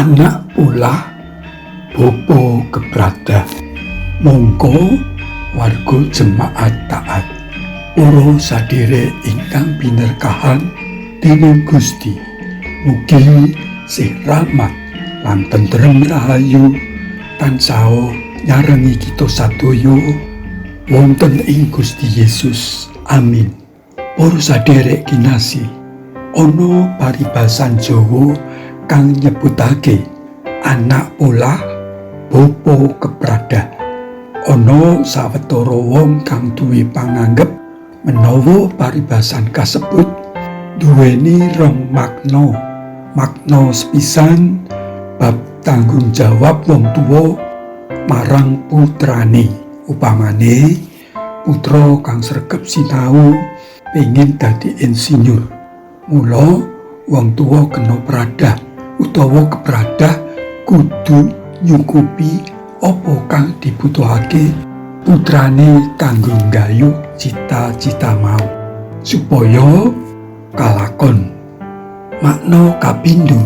anak ulah bopo kebrada. Mongko warga jemaat taat. Uro sadire ingkang binerkahan dening Gusti. Mugi sih rahmat lan tentrem rahayu tansah nyarengi kita sadoyo wonten ing Gusti Yesus. Amin. Para sadherek kinasih ana paribasan Jawa kang nyebutake anak pola bopo keprada ana sawetara wong kang duwe panganggep menawa paribasan kasebut duweni rong makna. Makna sepisan bab tanggung jawab wong tuwa marang putrane. Upamane putra kang sregep sinau pengin dadi insinyur. Mula wong tuwa kena pradah utawa kepradah kudu nyukupi apa kang dibutuhake putrane kanggo nggayuh cita-cita mau supaya kalakon. Makna kapindo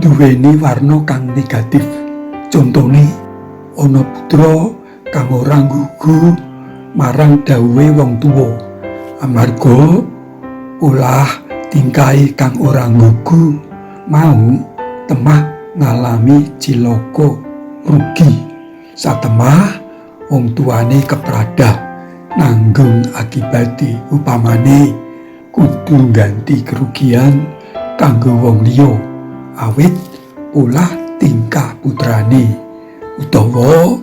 duweni warna kang negatif. Contone ana putra kang ora nggugu marang dawuhe wong tuwa. Amarga ulah tingkai kang ora nggugu mau temah ngalami ciloko rugi. Satemah wong tuane kepradah nanggung akibati upamane. Kudu ganti kerugian kanggo wong liya. Awit ulah tingkah putrane. Utawa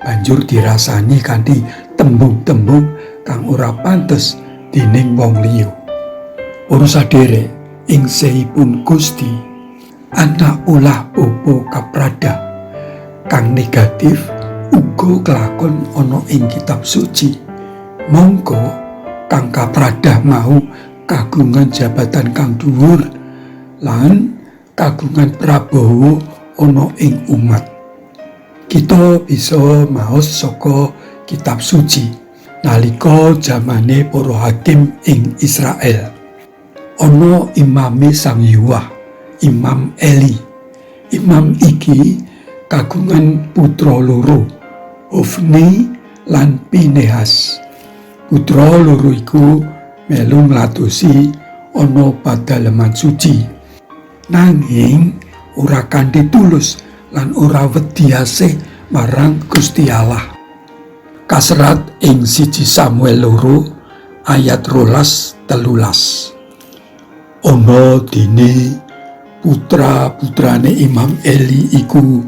banjur dirasani kanthi tembung-tembung kang ora pantes dening wong liya. Ora sadere ing seipun Gusti anak ulah popo kaprada. Kang negatif uga kelakon ana ing kitab suci. Mongko kang kapradah mau kagungan jabatan kang dhuwur lan kagungan prabowo ana ing umat. Kita bisa maos saka kitab suci nalika zamane para hakim ing Israel. Ana imame sang Yuwah Imam Eli Imam iki kagungan putra loro Hofni lan Pinehas. Putra loro iku melu ngladosi ana padaleman suci. Nanging ora kanthi tulus lan ora wediase marang Gusti Allah. Kasrat ing siji Samuel loro ayat rolas telulas. Ono dini putra putrane Imam Eli iku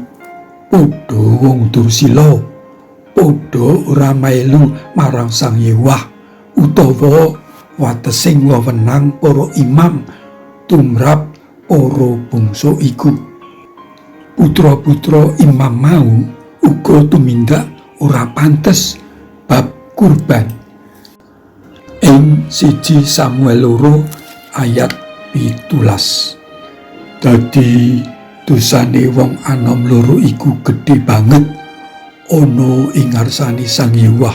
padha wong dursila padha ora melu marang Sang Yewah utawa watesing wewenang para imam tumrap para bangsa iku. Putra-putra imam mau uga tumindak ora pantes bab kurban. Ing siji Samuel loro ayat pitulas dadi dosane wong anom loro iku gedhe banget ana ing ngarsane Sang Hyewah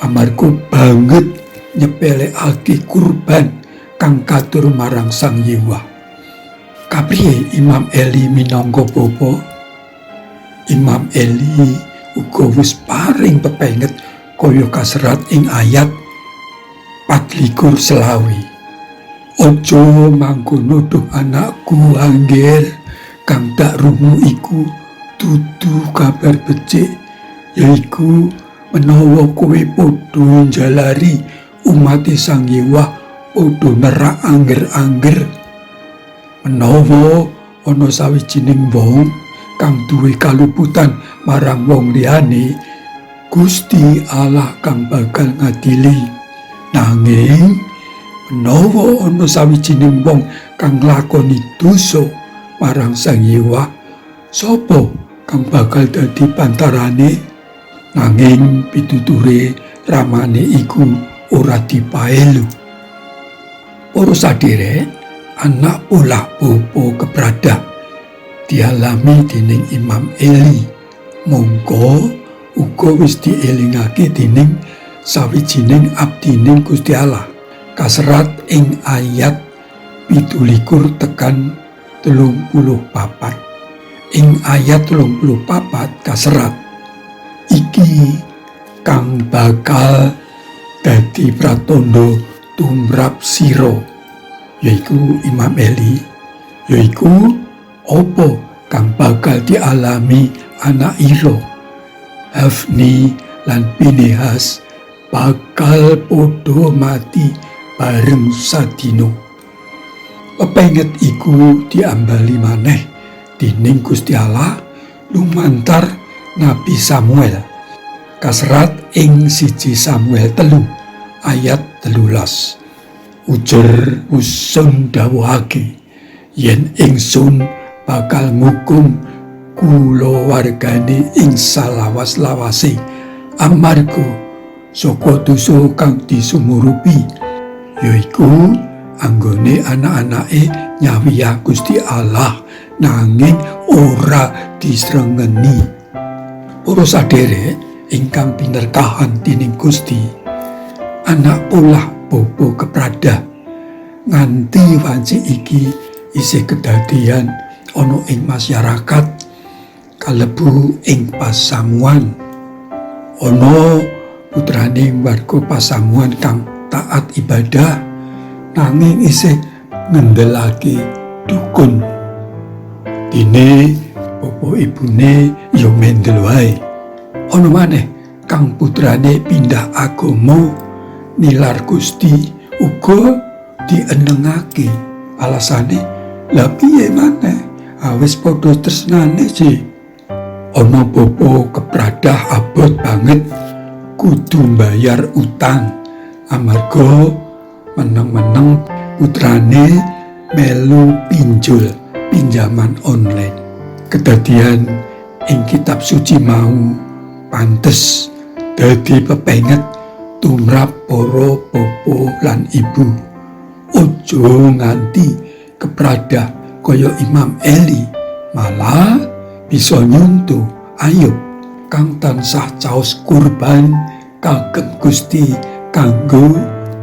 amarga banget nyepelekake kurban kang katur marang Sang Hyewah kapriye Imam Eli minangka bapa? Imam Eli uga wis paring pepenget kaya kaserat ing ayat 24 selawi Ojo mangkono duh anakku angger. Kang tak rungu iku dudu kabar becik. Yaiku menawa kowe padha njalari umat Sang Hyewah padha nerak angger-angger. Menawa ana sawijining wong kang duwe kaluputan marang wong liyane Gusti Allah kang bakal ngadili. Nanging menawa ana sawijining wong kang nglakoni dosa marang Sang Hyewah sapa kang bakal dadi pantarane? Nanging pituture ramane iku ora dipaelu. Para sadherek anak pola popo kebrada dialami dening Imam Eli. Mongko uga wis dielingake dening sawijining abdining Gusti Allah kaserat ing ayat pitulikur tekan telung puluh papat. Ing ayat 24 kaserat iki kang bakal dadi pratandha tumrap sira yaiku Imam Eli. Yaiku opo kang bakal dialami anak ira? Hafni lan Pinehas bakal podo mati bareng sadino pepenget iku diambali maneh dening Gusti Allah lumantar Nabi Samuel. Kasrat ing siji Samuel telu ayat telulas. Ujar usun dawuhake yen ingsun bakal ngukum kula wargane ing salawas-lawase. Amarga saka dosa kang disumurupi yaiku anggone anak-anake nyawiya Gusti Allah nanging ora disrengeni para sadherek ingkang pinerkahan dening Gusti anak polah bobo keprada nganti wanci iki isih kedadian ana ing masyarakat kalebu ing pasamuan. Ana putrane warga pasamuan kang taat ibadah nanging isih ngendelake dukun. Dene bapa ibune yo mendel wae. Ana maneh kang putrane pindah agama nilar Gusti uga dienengake. Alasane lha piye maneh? Awis padha tresnane sih. Ana bapa kepradah abot banget kudu mbayar utang amarga meneng-meneng putrane melu pinjol pinjaman online. Kedadian ing kitab suci mau pantes dadi pepenget tumrap para bapa lan ibu. Ojo nganti kepradah kaya Imam Eli malah bisa nyuntu ayub kang tansah caos kurban kagem Gusti kanggo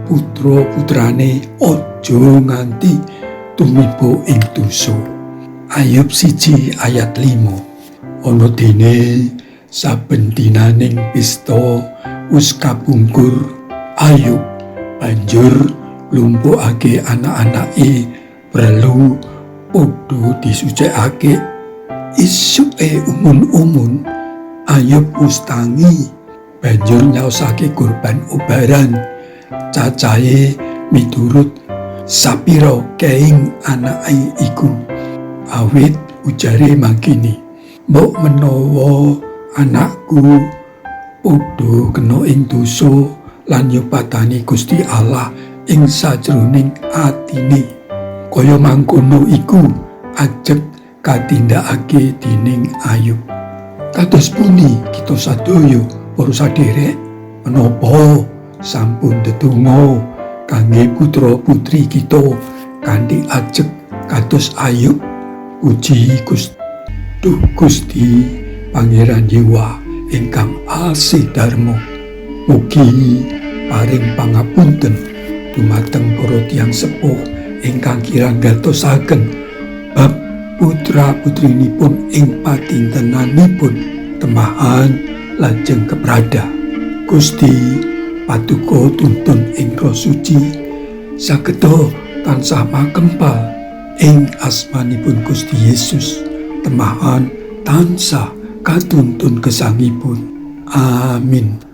putra putrane ojo nganti tumibo ing dosa. Ayub siji ayat 5 ana dene saben dinaning pista wis kapungkur ayub banjur lumpukake anak-anake perlu podo disucikake. Isuke umun-umun ayub mustangi banjur nyaosake kurban ubaran. Cacahe miturut sapiro keing anake iku. Awit ujare mangkini mbok menawa anakku podo kena ing dosa lan nyupatani Gusti Allah ing sajroning atine. Kaya mangkono iku ajeg katindakake dening Ayub. Kados puni kita sadaya para sadherek menapa sampun tetunggo kangge putra putri kita kanthi ajeg kados Ayub. Puji Gusti Duh Gusti Pangeran Yewa ingkang asih darmo mugi paring pangapunten dumateng para tiyang sepuh ingkang kirang gatosaken bab putra putrinipun ing patintenanipun temahan lajeng keprada Gusti patuko tuntun ing suci sakedo tansah makempal ing asmanipun Gusti Yesus temahan tansah katuntun gesangipun. Amin